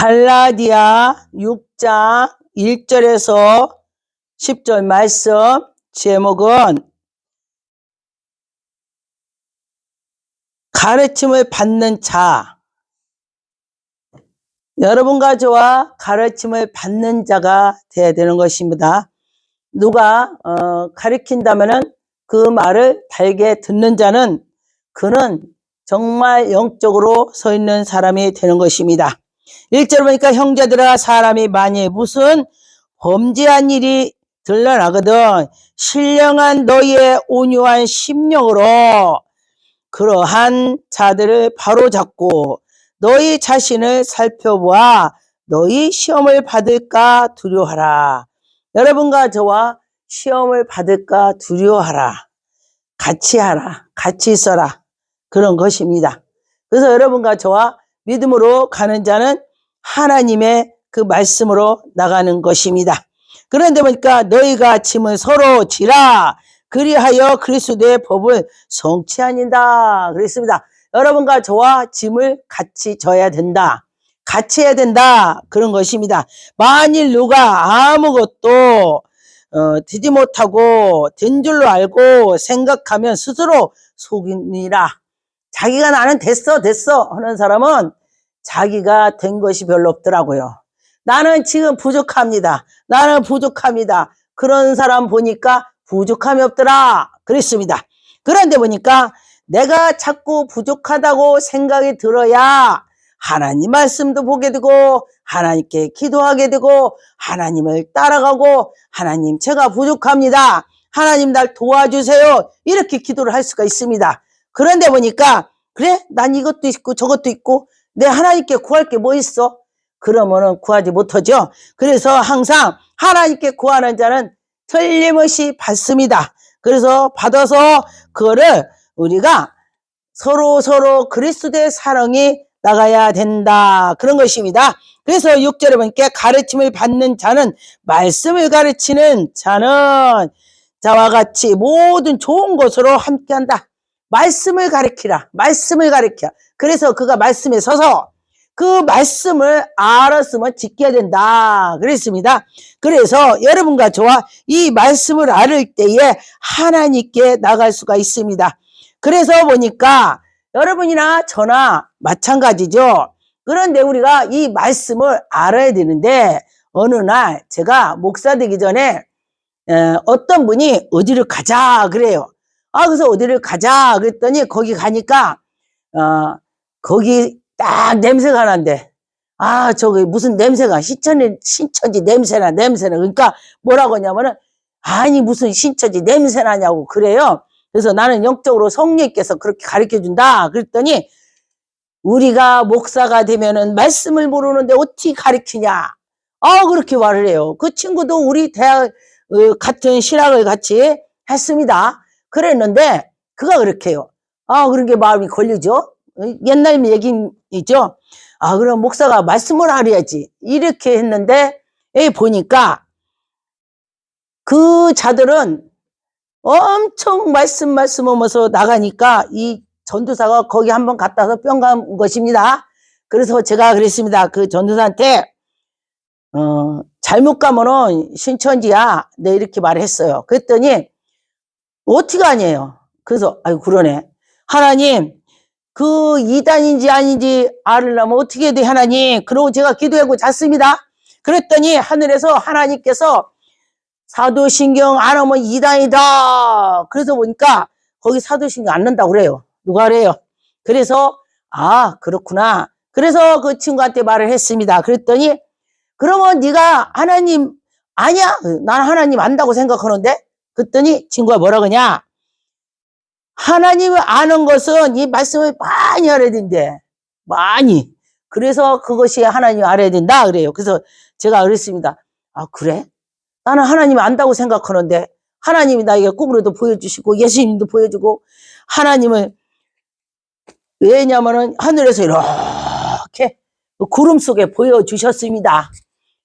갈라디아 6장 1절에서 10절 말씀 제목은 가르침을 받는 자. 여러분과 저와 가르침을 받는 자가 되어야 되는 것입니다. 누가 어, 가르친다면은 그 말을 달게 듣는 자는 그는 정말 영적으로 서 있는 사람이 되는 것입니다. 1절 보니까 형제들아 사람이 만일 무슨 범죄한 일이 드러나거든 신령한 너희의 온유한 심령으로 그러한 자들을 바로잡고 너희 자신을 살펴보아 너희 시험을 받을까 두려워하라. 여러분과 저와 시험을 받을까 두려워하라. 같이 하라. 같이 있어라. 그런 것입니다. 그래서 여러분과 저와 믿음으로 가는 자는 하나님의 그 말씀으로 나가는 것입니다. 그런데 보니까 너희가 짐을 서로 지라 그리하여 그리스도의 법을 성취하니다 그랬습니다. 여러분과 저와 짐을 같이 져야 된다. 같이 해야 된다. 그런 것입니다. 만일 누가 아무것도 어, 되지 못하고 된 줄로 알고 생각하면 스스로 속이니라. 자기가 나는 됐어 됐어 하는 사람은 자기가 된 것이 별로 없더라고요. 나는 지금 부족합니다. 나는 부족합니다. 그런 사람 보니까 부족함이 없더라. 그랬습니다. 그런데 보니까 내가 자꾸 부족하다고 생각이 들어야 하나님 말씀도 보게 되고 하나님께 기도하게 되고 하나님을 따라가고 하나님 제가 부족합니다. 하나님 날 도와주세요. 이렇게 기도를 할 수가 있습니다. 그런데 보니까 그래 난 이것도 있고 저것도 있고 내 하나님께 구할 게 뭐 있어? 그러면은 구하지 못하죠. 그래서 항상 하나님께 구하는 자는 틀림없이 받습니다. 그래서 받아서 그거를 우리가 서로 서로 그리스도의 사랑이 나가야 된다. 그런 것입니다. 그래서 6절에 보니까 가르침을 받는 자는 말씀을 가르치는 자는 자와 같이 모든 좋은 것으로 함께한다. 말씀을 가르치라. 말씀을 가르쳐. 그래서 그가 말씀에 서서 그 말씀을 알았으면 지켜야 된다. 그랬습니다. 그래서 여러분과 저와 이 말씀을 알을 때에 하나님께 나갈 수가 있습니다. 그래서 보니까 여러분이나 저나 마찬가지죠. 그런데 우리가 이 말씀을 알아야 되는데 어느 날 제가 목사 되기 전에 어떤 분이 어디를 가자 그래요. 아 그래서 어디를 가자 그랬더니 거기 가니까 어 거기 딱 냄새가 난대. 아 저기 무슨 냄새가 신천지 신천지 냄새나 냄새나 그러니까 뭐라고 하냐면은 아니 무슨 신천지 냄새 나냐고 그래요. 그래서 나는 영적으로 성령께서 그렇게 가르쳐 준다. 그랬더니 우리가 목사가 되면은 말씀을 모르는데 어떻게 가르치냐. 아, 그렇게 말을 해요. 그 친구도 우리 대학 어, 같은 신학을 같이 했습니다. 그랬는데 그가 그렇게 해요. 아, 그런 게 마음이 걸리죠. 어, 옛날 얘기이죠. 아, 그럼 목사가 말씀을 하려야지. 이렇게 했는데 에 보니까 그 자들은 엄청 말씀 말씀 하면서 나가니까 이 전도사가 거기 한번 갔다 와서 뿅 간 것입니다. 그래서 제가 그랬습니다. 그 전도사한테 어, 잘못 가면은 신천지야. 네 이렇게 말했어요. 그랬더니 어떻게 아니에요. 그래서 아유 그러네. 하나님 그 이단인지 아닌지 알으려면 어떻게 해야 돼 하나님. 그러고 제가 기도하고 잤습니다. 그랬더니 하늘에서 하나님께서 사도신경 안 하면 이단이다. 그래서 보니까 거기 사도신경 안 넣는다고 그래요. 누가 그래요? 그래서 아 그렇구나. 그래서 그 친구한테 말을 했습니다. 그랬더니 그러면 네가 하나님 아니야? 난 하나님 안다고 생각하는데? 그랬더니 친구가 뭐라 그러냐? 하나님을 아는 것은 이 말씀을 많이 알아야 된대. 많이. 그래서 그것이 하나님 알아야 된다. 그래요. 그래서 제가 그랬습니다. 아, 그래? 나는 하나님을 안다고 생각하는데 하나님이 나에게 꿈으로도 보여주시고 예수님도 보여주고 하나님을 왜냐면은 하늘에서 이렇게 구름 속에 보여주셨습니다.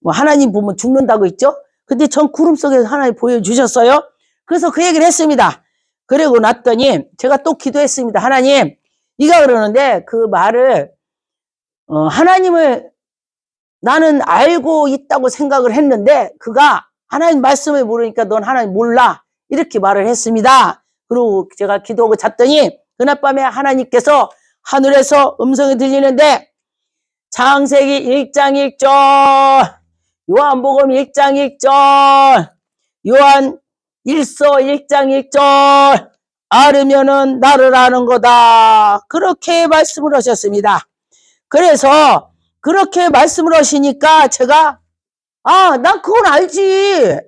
뭐 하나님 보면 죽는다고 있죠? 근데 전 구름 속에서 하나님 보여주셨어요. 그래서 그 얘기를 했습니다. 그리고 났더니 제가 또 기도했습니다. 하나님, 네가 그러는데 그 말을 어, 하나님을 나는 알고 있다고 생각을 했는데 그가 하나님 말씀을 모르니까 넌 하나님 몰라 이렇게 말을 했습니다. 그리고 제가 기도하고 잤더니 그날 밤에 하나님께서 하늘에서 음성이 들리는데 창세기 1장 1절 요한복음 1장 1절 요한 1서 1장 1절 알으면은 나를 아는 거다. 그렇게 말씀을 하셨습니다. 그래서 그렇게 말씀을 하시니까 제가 아, 난 그건 알지.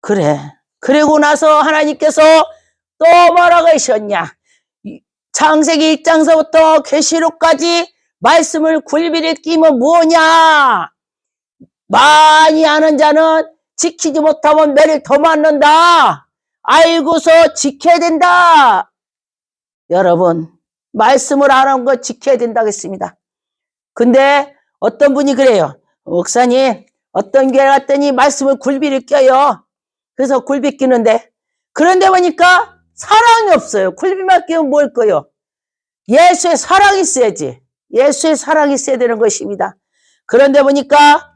그래. 그리고 나서 하나님께서 또 뭐라고 하셨냐. 이 창세기 1장서부터 계시록까지 말씀을 굴비를 끼면 뭐냐. 많이 아는 자는 지키지 못하면 매를 더 맞는다. 알고서 지켜야 된다. 여러분, 말씀을 안 한 거 지켜야 된다고 했습니다. 근데 어떤 분이 그래요. 목사님, 어떤 교회 갔더니 말씀을 굴비를 껴요. 그래서 굴비 끼는데, 그런데 보니까 사랑이 없어요. 굴비만 끼면 뭘 거요? 예수의 사랑이 있어야지. 예수의 사랑이 있어야 되는 것입니다. 그런데 보니까,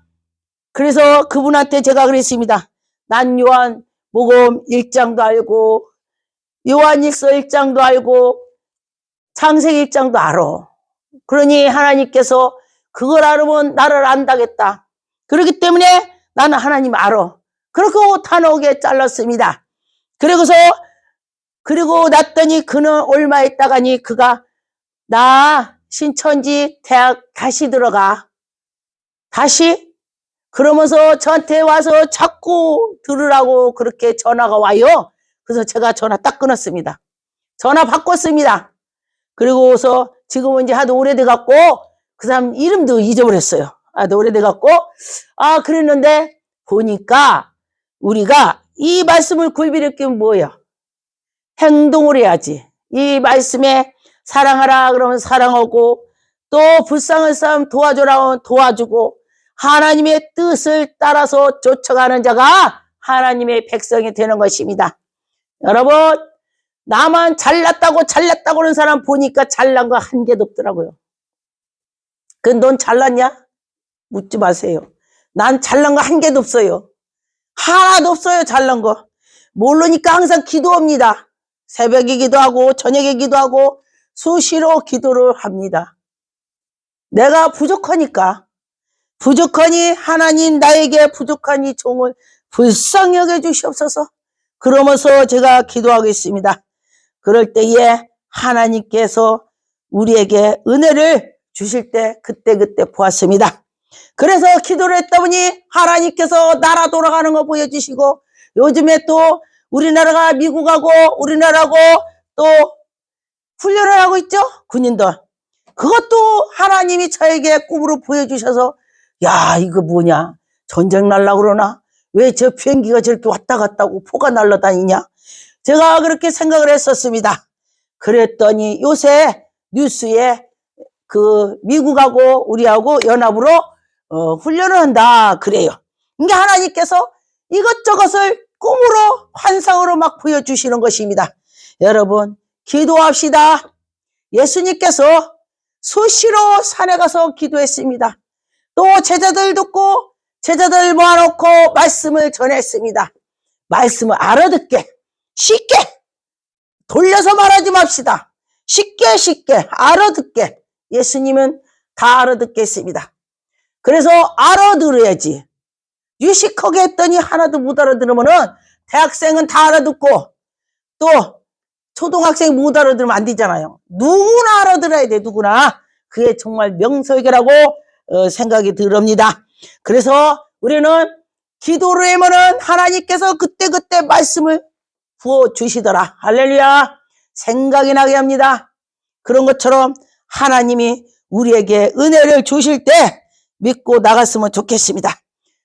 그래서 그분한테 제가 그랬습니다. 난 요한 복음 1장도 알고, 요한 1서 1장도 알고, 창세기 1장도 알아. 그러니 하나님께서 그걸 알으면 나를 안다겠다. 그렇기 때문에 나는 하나님 알아. 그렇게 단호하게 잘랐습니다. 그리고서 그리고 났더니 그는 얼마 있다가니 그가 나 신천지 대학 다시 들어가. 다시 그러면서 저한테 와서 자꾸 들으라고 그렇게 전화가 와요. 그래서 제가 전화 딱 끊었습니다. 전화 바꿨습니다. 그리고서 지금은 이제 하도 오래돼 갖고 그 사람 이름도 잊어버렸어요. 하도 오래돼 갖고 아 그랬는데 보니까 우리가 이 말씀을 굴비를 끼면 뭐예요? 행동을 해야지. 이 말씀에 사랑하라 그러면 사랑하고 또 불쌍한 사람 도와줘라 도와주고 하나님의 뜻을 따라서 쫓아가는 자가 하나님의 백성이 되는 것입니다. 여러분 나만 잘났다고 잘났다고 하는 사람 보니까 잘난 거 한 개도 없더라고요. 그넌 잘났냐? 묻지 마세요. 난 잘난 거 한 개도 없어요. 하나도 없어요, 잘난 거. 모르니까 항상 기도합니다. 새벽에 기도하고, 저녁에 기도하고, 수시로 기도를 합니다. 내가 부족하니까. 부족하니 하나님 나에게 부족한 이 종을 불쌍히 여겨 주시옵소서. 그러면서 제가 기도하겠습니다. 그럴 때에 하나님께서 우리에게 은혜를 주실 때 그때그때 보았습니다. 그래서 기도를 했다 보니 하나님께서 나라 돌아가는 거 보여주시고 요즘에 또 우리나라가 미국하고 우리나라하고 또 훈련을 하고 있죠? 군인들. 그것도 하나님이 저에게 꿈으로 보여주셔서 야 이거 뭐냐 전쟁 날라 그러나 왜 저 비행기가 저렇게 왔다 갔다 하고 포가 날라다니냐 제가 그렇게 생각을 했었습니다. 그랬더니 요새 뉴스에 그 미국하고 우리하고 연합으로 어, 훈련을 한다 그래요. 이게 하나님께서 이것저것을 꿈으로 환상으로 막 보여주시는 것입니다. 여러분 기도합시다. 예수님께서 수시로 산에 가서 기도했습니다. 또 제자들 듣고 제자들 모아놓고 말씀을 전했습니다. 말씀을 알아듣게 쉽게 돌려서 말하지 맙시다. 쉽게 쉽게 알아듣게 예수님은 다 알아듣겠습니다. 그래서 알아들어야지. 유식하게 했더니 하나도 못 알아들으면은 대학생은 다 알아듣고 또 초등학생 못 알아들으면 안 되잖아요. 누구나 알아들어야 돼, 누구나. 그게 정말 명설계라고 어, 생각이 들옵니다. 그래서 우리는 기도를 하면은 하나님께서 그때그때 말씀을 부어 주시더라. 할렐루야. 생각이 나게 합니다. 그런 것처럼 하나님이 우리에게 은혜를 주실 때 믿고 나갔으면 좋겠습니다.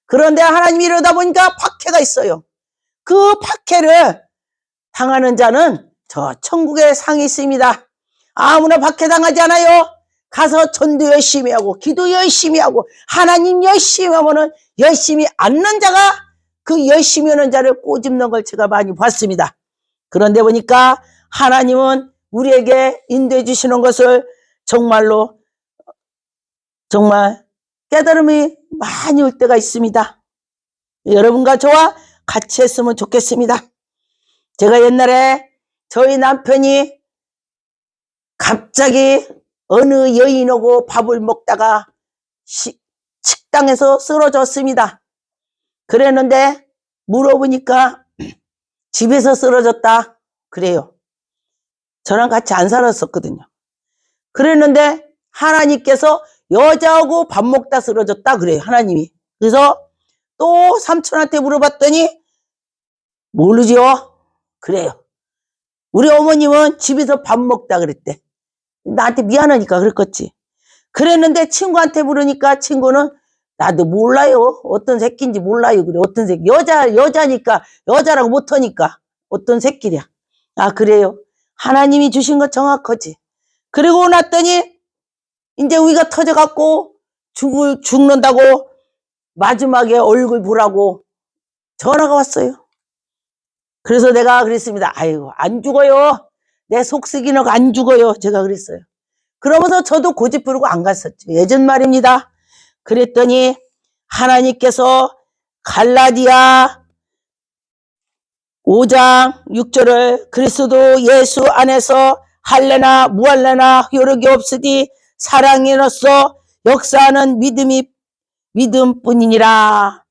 그런데 하나님이 이러다 보니까 박해가 있어요. 그 박해를 당하는 자는 저 천국의 상이 있습니다. 아무나 박해당하지 않아요. 가서 전도 열심히 하고 기도 열심히 하고 하나님 열심히 하면은 열심히 않는 자가 그 열심히 하는 자를 꼬집는 걸 제가 많이 봤습니다. 그런데 보니까 하나님은 우리에게 인도해 주시는 것을 정말로 정말 깨달음이 많이 올 때가 있습니다. 여러분과 저와 같이 했으면 좋겠습니다. 제가 옛날에 저희 남편이 갑자기 어느 여인하고 밥을 먹다가 시- 식당에서 쓰러졌습니다. 그랬는데 물어보니까 집에서 쓰러졌다. 그래요. 저랑 같이 안 살았었거든요. 그랬는데 하나님께서 여자하고 밥 먹다 쓰러졌다 그래요. 하나님이. 그래서 또 삼촌한테 물어봤더니 모르죠. 그래요. 우리 어머님은 집에서 밥 먹다 그랬대. 나한테 미안하니까 그랬겠지. 그랬는데 친구한테 물으니까 친구는 나도 몰라요. 어떤 새끼인지 몰라요. 그래. 어떤 새끼. 여자, 여자니까, 여자라고 못하니까. 어떤 새끼랴. 아, 그래요. 하나님이 주신 거 정확하지. 그리고 났더니, 이제 위가 터져갖고, 죽을, 죽는다고, 마지막에 얼굴 보라고 전화가 왔어요. 그래서 내가 그랬습니다. 아이고, 안 죽어요. 내 속쓰기는 안 죽어요. 제가 그랬어요. 그러면서 저도 고집 부르고 안 갔었죠. 예전 말입니다. 그랬더니 하나님께서 갈라디아 5장 6절을 그리스도 예수 안에서 할래나 무할래나 효력이 없으니 사랑이로서 역사하는 믿음이 믿음뿐이니라.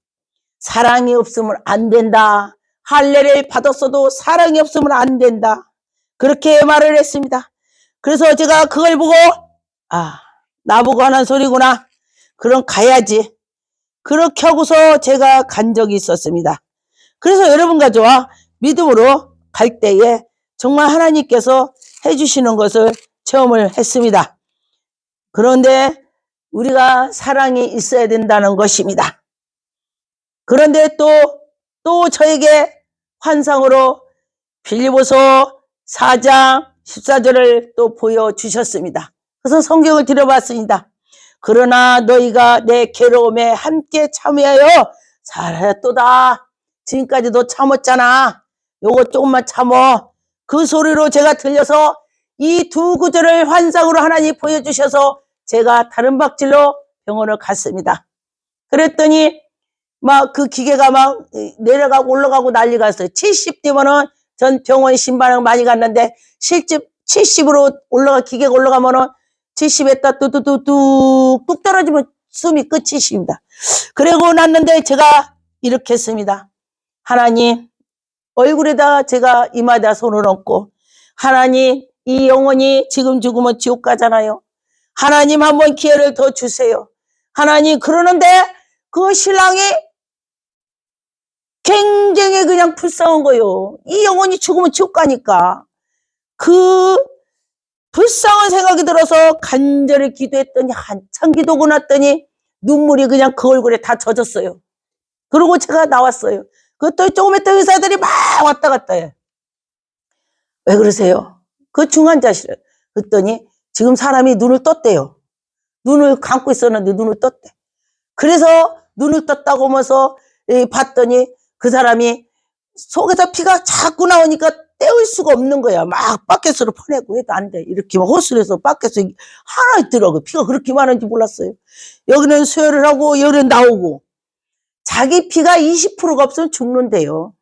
사랑이 없으면 안 된다. 할례를 받았어도 사랑이 없으면 안 된다. 그렇게 말을 했습니다. 그래서 제가 그걸 보고 아 나보고 하는 소리구나. 그럼 가야지. 그렇게 하고서 제가 간 적이 있었습니다. 그래서 여러분과 저와 믿음으로 갈 때에 정말 하나님께서 해주시는 것을 체험을 했습니다. 그런데 우리가 사랑이 있어야 된다는 것입니다. 그런데 또, 또 저에게 환상으로 빌리보서 4장 14절을 또 보여주셨습니다. 그래서 성경을 들여봤습니다. 그러나 너희가 내 괴로움에 함께 참여하여 잘했도다. 지금까지도 참았잖아. 요거 조금만 참어. 그 소리로 제가 들려서 이 두 구절을 환상으로 하나님 보여주셔서 제가 다른 박질로 병원을 갔습니다. 그랬더니 막 그 기계가 막 내려가고 올라가고 난리가 났어요. 70대면은 전 병원 신반을 많이 갔는데 실제 70으로 올라가 기계가 올라가면은 70에다 뚜뚜뚜뚝 뚝 떨어지면 숨이 끝이십니다. 그러고 났는데 제가 이렇게 했습니다. 하나님 얼굴에다 제가 이마에다 손을 얹고 하나님 이 영혼이 지금 죽으면 지옥 가잖아요. 하나님 한번 기회를 더 주세요. 하나님 그러는데 그 신랑이 굉장히 그냥 불쌍한 거요. 이 영혼이 죽으면 지옥 가니까 그 불쌍한 생각이 들어서 간절히 기도했더니 한참 기도고 났더니 눈물이 그냥 그 얼굴에 다 젖었어요. 그러고 제가 나왔어요. 그것도 조금 있다 의사들이 막 왔다 갔다 해. 왜 그러세요? 그 중환자실. 그랬더니 지금 사람이 눈을 떴대요. 눈을 감고 있었는데 눈을 떴대. 그래서 눈을 떴다고 하면서 이 봤더니 그 사람이 속에서 피가 자꾸 나오니까 떼울 수가 없는 거야. 막 바켓으로 퍼내고 해도 안 돼. 이렇게 막 호스에서 바켓에 하나 있더라고. 피가 그렇게 많은지 몰랐어요. 여기는 수혈을 하고 여기는 나오고. 자기 피가 20%가 없으면 죽는데요.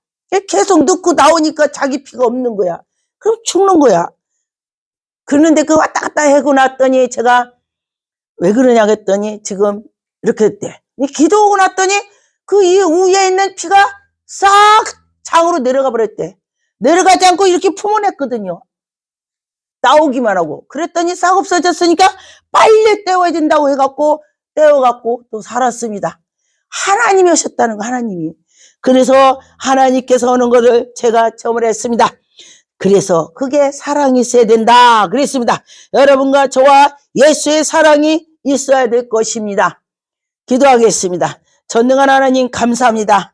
계속 넣고 나오니까 자기 피가 없는 거야. 그럼 죽는 거야. 그런데 그 왔다 갔다 하고 났더니 제가 왜 그러냐 했더니 지금 이렇게 됐대. 기도하고 났더니 그 이 위에 있는 피가 싹 장으로 내려가 버렸대. 내려가지 않고 이렇게 품어냈거든요. 나오기만 하고. 그랬더니 싹 없어졌으니까 빨리 떼어야 된다고 해갖고 떼어갖고 또 살았습니다. 하나님이 오셨다는 거, 하나님이. 그래서 하나님께서 오는 것을 제가 체험을 했습니다. 그래서 그게 사랑이 있어야 된다. 그랬습니다. 여러분과 저와 예수의 사랑이 있어야 될 것입니다. 기도하겠습니다. 전능한 하나님 감사합니다.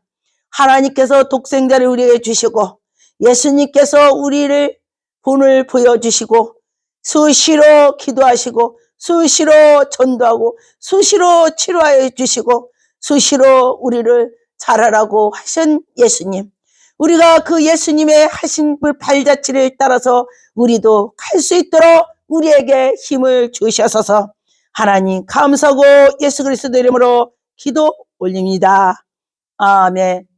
하나님께서 독생자를 우리에게 주시고 예수님께서 우리를 본을 보여주시고 수시로 기도하시고 수시로 전도하고 수시로 치료하여 주시고 수시로 우리를 잘하라고 하신 예수님. 우리가 그 예수님의 하신 그 발자취를 따라서 우리도 갈 수 있도록 우리에게 힘을 주셔서 하나님 감사하고 예수 그리스도 이름으로 기도 올립니다. 아멘.